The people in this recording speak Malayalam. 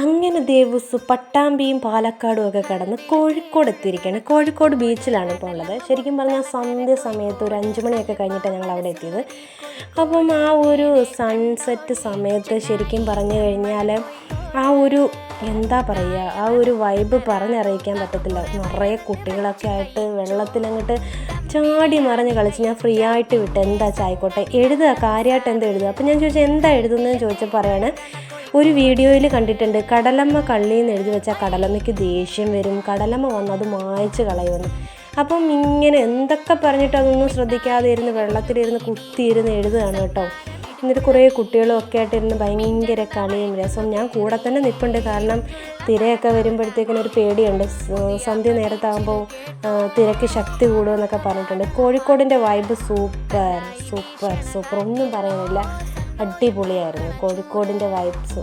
അങ്ങനെ ദേവസ് പട്ടാമ്പിയും പാലക്കാടും ഒക്കെ കടന്ന് കോഴിക്കോട് എത്തിയിരിക്കുകയാണ്. കോഴിക്കോട് ബീച്ചിലാണ് ഇപ്പോൾ ഉള്ളത്. ശരിക്കും പറഞ്ഞാൽ സന്ധ്യ സമയത്ത് ഒരു അഞ്ച് മണിയൊക്കെ കഴിഞ്ഞിട്ടാണ് ഞങ്ങൾ അവിടെ എത്തിയത്. അപ്പം ആ ഒരു സൺസെറ്റ് സമയത്ത് ശരിക്കും പറഞ്ഞു കഴിഞ്ഞാൽ ആ ഒരു എന്താ പറയുക ആ ഒരു വൈബ് പറഞ്ഞറിയിക്കാൻ പറ്റത്തില്ല. നിറയെ കുട്ടികളൊക്കെ ആയിട്ട് വെള്ളത്തിലങ്ങോട്ട് ചാടി മറിഞ്ഞ് കളിച്ച് ഞാൻ ഫ്രീ ആയിട്ട് വിട്ട്. എന്താ ചായക്കോട്ടെ? എഴുതുക. കാര്യമായിട്ട് എന്താ എഴുതുക? അപ്പം ഞാൻ ചോദിച്ചാൽ എന്താ എഴുതുന്നതെന്ന്? ചോദിച്ചാൽ പറയാണ് ഒരു വീഡിയോയിൽ കണ്ടിട്ടുണ്ട് കടലമ്മ കള്ളിന്ന് എഴുതി വെച്ചാൽ കടലമ്മയ്ക്ക് ദേഷ്യം വരും കടലമ്മ വന്ന് അത് മായ്ച്ച് കളയുമെന്ന്. അപ്പം ഇങ്ങനെ എന്തൊക്കെ പറഞ്ഞിട്ട് അതൊന്നും ശ്രദ്ധിക്കാതെ ഇരുന്ന് വെള്ളത്തിലിരുന്ന് കുത്തിയിരുന്ന് എഴുതുകയാണ് കേട്ടോ. എന്നിട്ട് കുറേ കുട്ടികളും ഒക്കെ ആയിട്ടിരുന്ന് ഭയങ്കര കളിയും രസവും. ഞാൻ കൂടെ തന്നെ നിൽപ്പുണ്ട് കാരണം തിരയൊക്കെ വരുമ്പോഴത്തേക്കിനും ഒരു പേടിയുണ്ട്. സന്ധ്യ നേരത്താകുമ്പോൾ തിരക്ക് ശക്തി കൂടുമെന്നൊക്കെ പറഞ്ഞിട്ടുണ്ട്. കോഴിക്കോടിന്റെ വൈബ് സൂപ്പർ സൂപ്പർ സൂപ്പർ ഒന്നും പറയാനില്ല. അടിപൊളിയായിരുന്നു. കോഴിക്കോടിന്റെ വൈബ്സ്